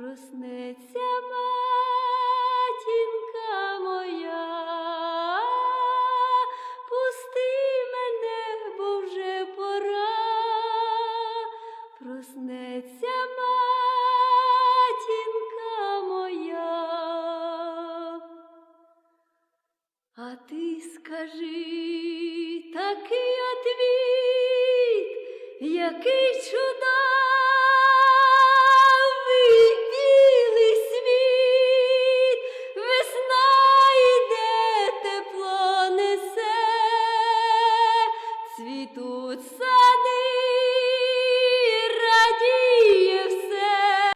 проснеться матінка моя, пусти мене, бо вже пора, проснеться матінка моя. А ти скажи такий отвіт, який чудовий. тут сади.